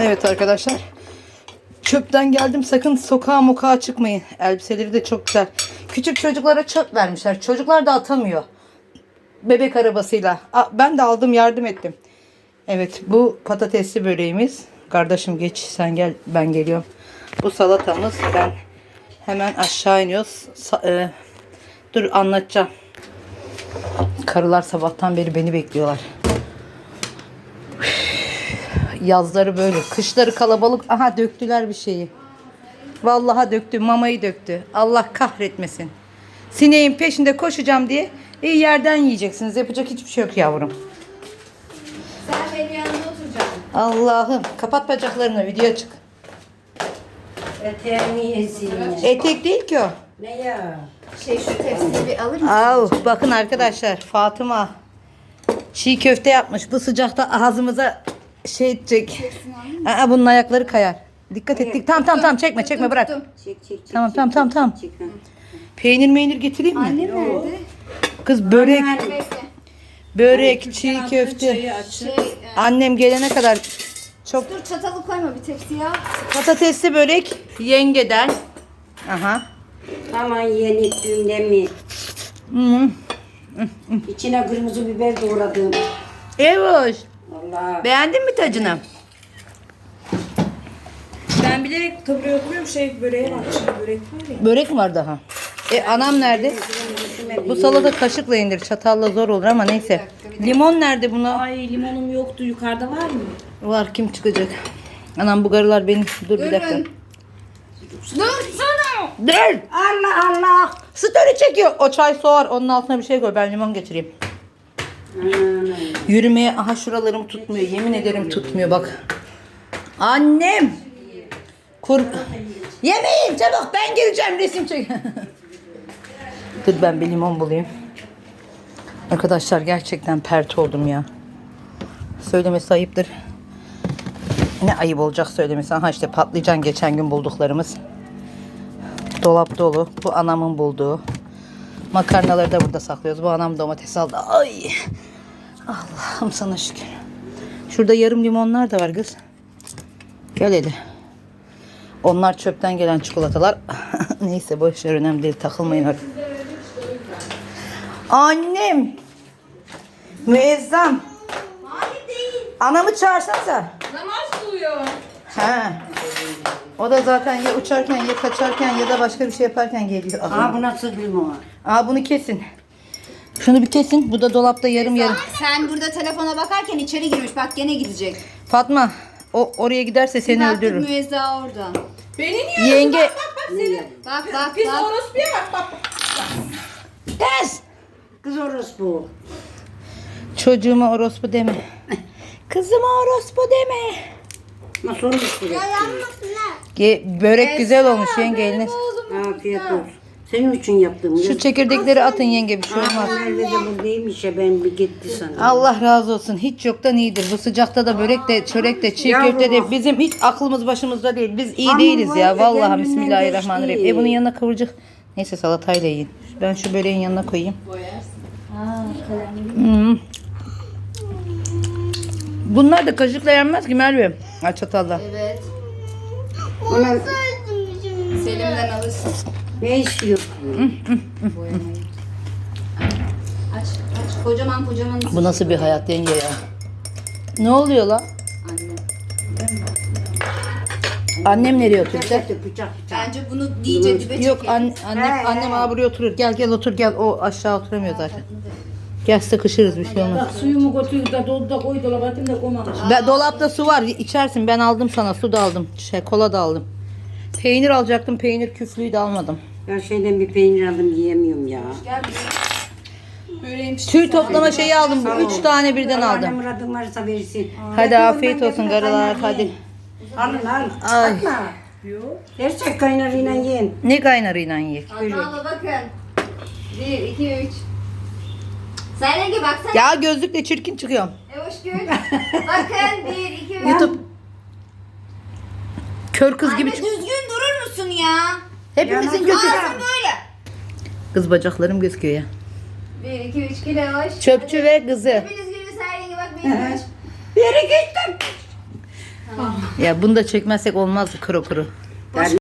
Evet arkadaşlar. Çöpten geldim sakın sokağa mokağa çıkmayın. Elbiseleri de çok güzel. Küçük çocuklara çöp vermişler. Çocuklar da atamıyor. Bebek arabasıyla. Ben de aldım yardım ettim. Evet bu patatesli böreğimiz. Kardeşim geç sen gel ben geliyorum. Bu salatamız ben hemen aşağı iniyoruz. Sa- e, dur anlatacağım. Karılar sabahtan beri beni bekliyorlar. Yazları böyle, kışları kalabalık. Aha döktüler bir şeyi. Vallahi döktü, mamayı döktü. Allah kahretmesin. Sineğin peşinde koşacağım diye iyi yerden yiyeceksiniz. Yapacak hiçbir şey yok yavrum. Sen benim yanımda oturacaksın. Allah'ım kapat bacaklarını video açık. Eteğini yesin. Etek değil ki o. Ne ya? Şey şu tepsiyi bir alır mısın? Au, bakın arkadaşlar Fatıma çiğ köfte yapmış. Bu sıcakta ağzımıza şey edecek. Aa, bunun ayakları kayar. Dikkat ettik. Tamam tamam tamam çekme çekme bırak. Tuttum. Çek çek çek. Tamam tamam tamam tamam. çek, ha. Peynir meynir getireyim mi? Annem nerede? Kız börek, Bekle. börek, çiğ köfte. Şey, e, Annem gelene kadar çok dur çatalı koyma bir tepsiye al. patatesli börek yengeden. Aha. Aman yenikliğinde mi? Hı. İçine kırmızı biber doğradım. Evoş. Vallahi. Beğendin mi tacını? Ben bilerek tabureye oturuyorum şey böreğe bak şimdi börek var ya. Börek mi var daha? E anam nerede? Bu salata kaşıkla yenir. Çatalla zor olur ama neyse. Limon nerede buna? Ay limonum yoktu yukarıda var mı? Var kim çıkacak? Anam bu garılar benim. Dur bir dakika. Dur sana. Dur. Allah Allah. Story çekiyor. O çay soğar. Onun altına bir şey koy. Ben limon getireyim. Yürümeye aha şuralarım tutmuyor. Yemin ederim tutmuyor bak. Annem. Kur... Yemeyin çabuk ben geleceğim resim çek. Dur ben bir limon bulayım. Arkadaşlar gerçekten pert oldum ya. Söylemesi ayıptır. Ne ayıp olacak söylemesi. Aha işte patlıcan geçen gün bulduklarımız. Dolap dolu. Bu anamın bulduğu. Makarnaları da burada saklıyoruz. Bu anam domates aldı. Ay. Allah'ım sana şükür. Şurada yarım limonlar da var kız. Gel hele. Onlar çöpten gelen çikolatalar. Neyse boş ver önemli değil takılmayın oraya. Annem. Değil. Anamı çağırsanıza. Namaz kılıyor. He. O da zaten ya uçarken ya kaçarken ya da başka bir şey yaparken geliyor. Aa bu nasıl limon? Aa bunu kesin. Şunu bir kesin. Bu da dolapta yarım yarım. Sen burada telefona bakarken içeri girmiş. Bak gene gidecek. Fatma o oraya giderse seni Baktık öldürür. müezza orada. Beni niye Yenge Bak bak Biz bak. orospuya bak bak. Tez. Kız orospu. Çocuğuma orospu deme. Kızıma orospu deme. Nasıl orospu? Ge- börek güzel olmuş yenge eline. Afiyet olsun. Senin için yaptım. Şu çekirdekleri atın yenge bir şey olmaz. Nerede de buradaymış ya ben bir gitti sana. Allah razı olsun. Hiç yoktan iyidir. Bu sıcakta da börek de, çörek de, çiğ Yavrum. köfte de bizim hiç aklımız başımızda değil. Biz iyi değiliz var ya. ya, Vallahi kendinden bismillahirrahmanirrahim. geçti. E bunun yanına kıvırcık. Neyse salatayla yiyin. Ben şu böreğin yanına koyayım. Hmm. Bunlar da kaşıkla yenmez ki Merve. Ay çatalla. Evet. Ona Selim'den alırsın. ne istiyor? Aç aç. Kocaman kocaman. Bu nasıl bir hayat yenge ya? Ne oluyor lan? Anne. Annem nereye oturacak? Bıçak bıçak bıçak. Bence bunu iyice dibe Yok çekelim. an, annem, annem abi buraya oturur. Gel gel otur gel. O aşağı oturamıyor zaten. Gel sıkışırız bir şey olmaz. Bak suyumu götürdü da doldu da koy dolaba atayım da koymamış. Ben, dolapta su var içersin. Ben aldım sana su da aldım. Şey kola da aldım. Peynir alacaktım. Peynir küflüğü de almadım. Her şeyden bir peynir aldım yiyemiyorum ya. Gel bir Böreğim Tüy toplama şeyi aldım. Bu üç tane birden Allah aldım. muradın varsa versin. Hadi afiyet olsun karılar. Hadi. Alın alın. Ay. Atma. Gerçek kaynarıyla yiyin. Ne kaynarıyla yiyek? Fatma abla bakın. 1, 2, 3. Sen Ege baksana. Ya gözlükle çirkin çıkıyorum. E hoş bakın 1, 2, 3. YouTube. Kör kız Anne gibi çık. düzgün durur musun ya? Hepimizin gözü. Ağzın böyle. Kız bacaklarım gözüküyor ya. 1, 2, 3 kilo hoş. Çöpçü ve kızı. Hepiniz gülün sen Ege bak benim hoş. Bir gittim. Ya bunu da çekmezsek olmazdı kuru kuru.